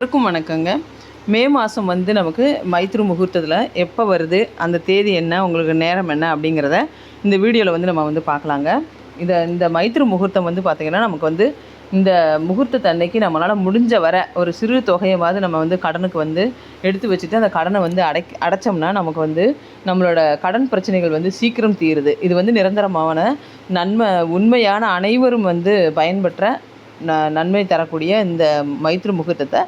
எல்லாருக்கும் வணக்கங்க. மே மாதம் வந்து நமக்கு மைத்ரு முகூர்த்தத்தில் எப்போ வருது அந்த தேதி என்ன உங்களுக்கு நேரம் என்ன அப்படிங்கிறத இந்த வீடியோவில் வந்து நம்ம வந்து பார்க்கலாங்க. இதை இந்த மைத்ரு முகூர்த்தம் வந்து பார்த்திங்கன்னா நமக்கு வந்து இந்த முகூர்த்தத்து அன்னைக்கு நம்மளால் முடிஞ்ச வர ஒரு சிறு தொகையவாவது நம்ம வந்து கடனுக்கு வந்து எடுத்து வச்சுட்டு அந்த கடனை வந்து அடை அடைச்சோம்னா நமக்கு வந்து நம்மளோட கடன் பிரச்சனைகள் வந்து சீக்கிரம் தீருது. இது வந்து நிரந்தரமான நன்மை உண்மையான அனைவரும் வந்து பயன்பெற்ற ந நன்மை தரக்கூடிய இந்த மைத்ரு முகூர்த்தத்தை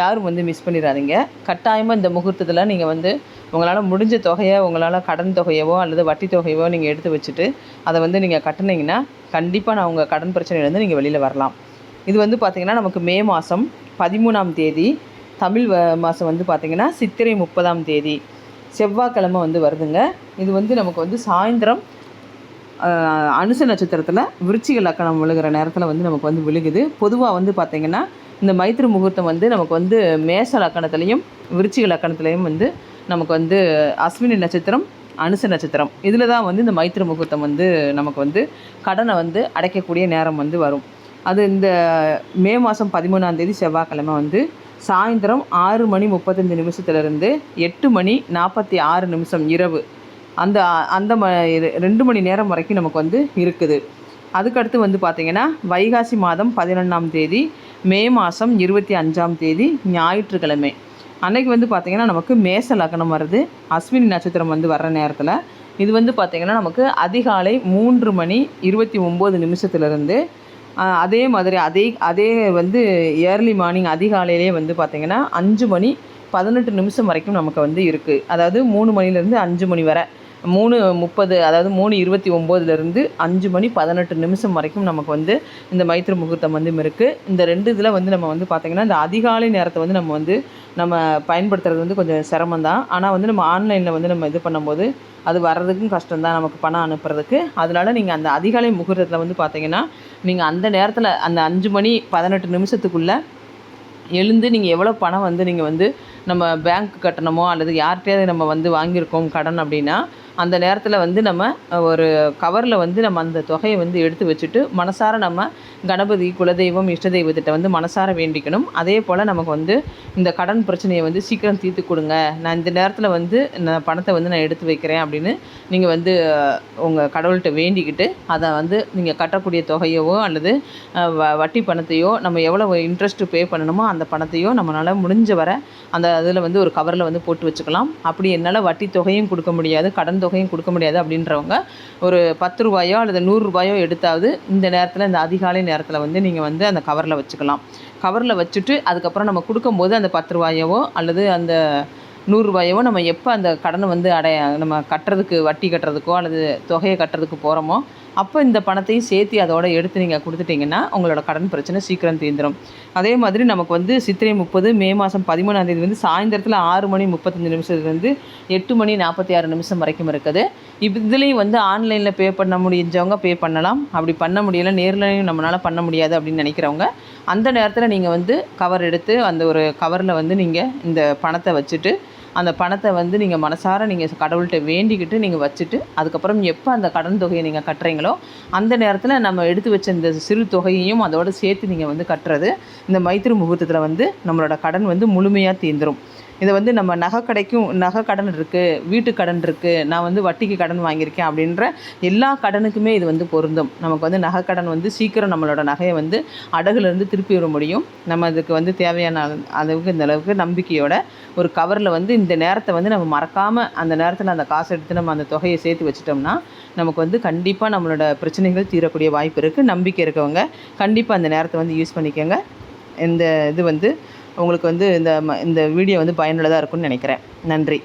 யாரும் வந்து மிஸ் பண்ணிடாதீங்க கட்டாயமாக இந்த முகூர்த்தத்தில் நீங்கள் வந்து உங்களால் முடிஞ்ச தொகையை உங்களால் கடன் தொகையவோ அல்லது வட்டி தொகையவோ நீங்கள் எடுத்து வச்சுட்டு அதை வந்து நீங்கள் கட்டுனீங்கன்னா கண்டிப்பாக நான் உங்கள் கடன் பிரச்சனையிலேருந்து நீங்கள் வெளியில் வரலாம். இது வந்து பார்த்திங்கன்னா நமக்கு மே மாதம் பதிமூணாம் தேதி தமிழ் வ மாதம் வந்து பார்த்திங்கன்னா சித்திரை முப்பதாம் தேதி செவ்வாய்க்கிழமை வந்து வருதுங்க. இது வந்து நமக்கு வந்து சாயந்தரம் அனுச நட்சத்திரத்தில் விருச்சிக லக்கணம் விழுகிற நேரத்தில் வந்து நமக்கு வந்து விழுகுது. பொதுவாக வந்து பார்த்திங்கன்னா இந்த மைத்திரி முகூர்த்தம் வந்து நமக்கு வந்து மேச லக்கணத்துலேயும் விருச்சிக லக்கணத்துலேயும் வந்து நமக்கு வந்து அஸ்வினி நட்சத்திரம் அனுச நட்சத்திரம். இதில் தான் வந்து இந்த மைத்திரி முகூர்த்தம் வந்து நமக்கு வந்து கடனை வந்து அடைக்கக்கூடிய நேரம் வந்து வரும். அது இந்த மே மாதம் பதிமூணாம் தேதி செவ்வாய்க்கிழமை வந்து சாயந்தரம் ஆறு மணி முப்பத்தஞ்சு நிமிஷத்துலேருந்து எட்டு மணி நாற்பத்தி ஆறு நிமிஷம் இரவு. அந்த அந்த ம இது ரெண்டு மணி நேரம் வரைக்கும் நமக்கு வந்து இருக்குது. அதுக்கடுத்து வந்து பார்த்திங்கன்னா வைகாசி மாதம் பதினொன்றாம் தேதி மே மாதம் இருபத்தி அஞ்சாம் தேதி ஞாயிற்றுக்கிழமை. அன்றைக்கி வந்து பார்த்திங்கன்னா நமக்கு மேச லக்னம் வருது. அஸ்வினி நட்சத்திரம் வந்து வர்ற நேரத்தில். இது வந்து பார்த்திங்கன்னா நமக்கு அதிகாலை மூன்று மணி இருபத்தி ஒம்பது நிமிஷத்துலேருந்து அதே மாதிரி அதே அதே வந்து ஏர்லி மார்னிங் அதிகாலையிலே வந்து பார்த்திங்கன்னா அஞ்சு மணி பதினெட்டு நிமிஷம் வரைக்கும் நமக்கு வந்து இருக்குது அதாவது மூணு மணிலேருந்து அஞ்சு மணி வரை. மூணு முப்பது அதாவது மூணு இருபத்தி ஒம்போதுலேருந்து அஞ்சு மணி பதினெட்டு நிமிஷம் வரைக்கும் நமக்கு வந்து இந்த மைத்திர முகூர்த்தம் வந்து இருக்குது இந்த ரெண்டு இதில் வந்து நம்ம வந்து பார்த்திங்கன்னா இந்த அதிகாலை நேரத்தை வந்து நம்ம வந்து நம்ம பயன்படுத்துறது வந்து கொஞ்சம் சிரமம் தான் ஆனால் வந்து நம்ம ஆன்லைனில் வந்து நம்ம இது பண்ணும்போது அது வர்றதுக்கும் கஷ்டம் தான் நமக்கு பணம் அனுப்புறதுக்கு. அதனால நீங்கள் அந்த அதிகாலை முகூர்த்தத்தில் வந்து பார்த்தீங்கன்னா நீங்கள் அந்த நேரத்தில் அந்த அஞ்சு மணி பதினெட்டு நிமிஷத்துக்குள்ளே எழுந்து நீங்கள் எவ்வளோ பணம் வந்து நீங்கள் வந்து நம்ம பேங்க் கட்டணமோ அல்லது யார்கிட்டயாவது நம்ம வந்து வாங்கியிருக்கோம் கடன் அப்படின்னா அந்த நேரத்தில் வந்து நம்ம ஒரு கவரில் வந்து நம்ம அந்த தொகையை வந்து எடுத்து வச்சுட்டு மனசார நம்ம கணபதி குலதெய்வம் இஷ்ட தெய்வத்திட்ட வந்து மனசார வேண்டிக்கணும். அதே போல் நமக்கு வந்து இந்த கடன் பிரச்சனையை வந்து சீக்கிரம் தீர்த்து கொடுங்க. நான் இந்த நேரத்தில் வந்து நான் பணத்தை வந்து நான் எடுத்து வைக்கிறேன் அப்படின்னு நீங்கள் வந்து உங்கள் கடவுள்கிட்ட வேண்டிக்கிட்டு அதை வந்து நீங்கள் கட்டக்கூடிய தொகையவோ அல்லது வ வட்டி பணத்தையோ நம்ம எவ்வளோ இன்ட்ரெஸ்ட்டு பே பண்ணணுமோ அந்த பணத்தையோ நம்மளால் முடிஞ்ச வர அந்த அதில் வந்து ஒரு கவரில் வந்து போட்டு வச்சுக்கலாம். அப்படி என்னால் வட்டி தொகையும் கொடுக்க முடியாது கடன் தொகையும் கொடுக்க முடியாது அப்படின்றவங்க ஒரு பத்து ரூபாயோ அல்லது நூறுரூபாயோ எடுத்தாவது இந்த நேரத்தில் இந்த அதிகாலை நேரத்தில் வந்து நீங்கள் வந்து அந்த கவரில் வச்சுக்கலாம். கவரில் வச்சுட்டு அதுக்கப்புறம் நம்ம கொடுக்கும்போது அந்த பத்து ரூபாயவோ அல்லது அந்த நூறுரூபாயவோ நம்ம எப்போ அந்த கடனை வந்து அடைய நம்ம கட்டுறதுக்கு வட்டி கட்டுறதுக்கோ அல்லது தொகையை கட்டுறதுக்கு போகிறோமோ அப்போ இந்த பணத்தையும் சேர்த்து அதோட எடுத்து நீங்கள் கொடுத்துட்டிங்கன்னா உங்களோட கடன் பிரச்சனை சீக்கிரம் தீர்ந்துடும் அதே மாதிரி நமக்கு வந்து சித்திரை முப்பது மே மாதம் பதிமூணாம் தேதி வந்து சாயந்தரத்தில் ஆறு மணி முப்பத்தஞ்சு நிமிஷத்துலேருந்து எட்டு மணி நாற்பத்தி ஆறு நிமிஷம் வரைக்கும் இருக்குது. இப்போ இதுலேயும் வந்து ஆன்லைனில் பே பண்ண முடிஞ்சவங்க பே பண்ணலாம். அப்படி பண்ண முடியலை நேர்லையும் நம்மளால் பண்ண முடியாது அப்படின்னு நினைக்கிறவங்க அந்த நேரத்தில் நீங்கள் வந்து கவர் எடுத்து அந்த ஒரு கவரில் வந்து நீங்கள் இந்த பணத்தை வச்சுட்டு அந்த பணத்தை வந்து நீங்கள் மனசார நீங்கள் கடவுள்கிட்ட வேண்டிக்கிட்டு நீங்கள் வச்சுட்டு அதுக்கப்புறம் எப்போ அந்த கடன் தொகையை நீங்கள் கட்டுறீங்களோ அந்த நேரத்தில் நம்ம எடுத்து வச்ச இந்த சிறு தொகையையும் அதோடு சேர்த்து நீங்கள் வந்து கட்டுறது இந்த மைத்திரி முகூர்த்தத்தில் வந்து நம்மளோட கடன் வந்து முழுமையாக தீர்ந்துரும் இதை வந்து நம்ம நகை கடைக்கும் நகை கடன் இருக்குது வீட்டு கடன் இருக்குது நான் வந்து வட்டிக்கு கடன் வாங்கியிருக்கேன் அப்படின்ற எல்லா கடனுக்குமே இது வந்து பொருந்தும். நமக்கு வந்து நகை கடன் வந்து சீக்கிரம் நம்மளோட நகையை வந்து அடகுலேருந்து திருப்பி விட முடியும். நம்ம அதுக்கு வந்து தேவையான அளவு- அளவுக்கு இந்த அளவுக்கு நம்பிக்கையோட ஒரு கவரில் வந்து இந்த நேரத்தை வந்து நம்ம மறக்காமல் அந்த நேரத்தில் அந்த காசை எடுத்து நம்ம அந்த தொகையை சேர்த்து வச்சிட்டோம்னா நமக்கு வந்து கண்டிப்பாக நம்மளோட பிரச்சனைகள் தீரக்கூடிய வாய்ப்பு இருக்குது நம்பிக்கை இருக்கவங்க கண்டிப்பாக அந்த நேரத்தை வந்து யூஸ் பண்ணிக்கோங்க. இந்த இது வந்து உங்களுக்கு வந்து இந்த ம- இந்த வீடியோ வந்து பயனுள்ளதாக இருக்கும்னு நினைக்கிறேன். நன்றி.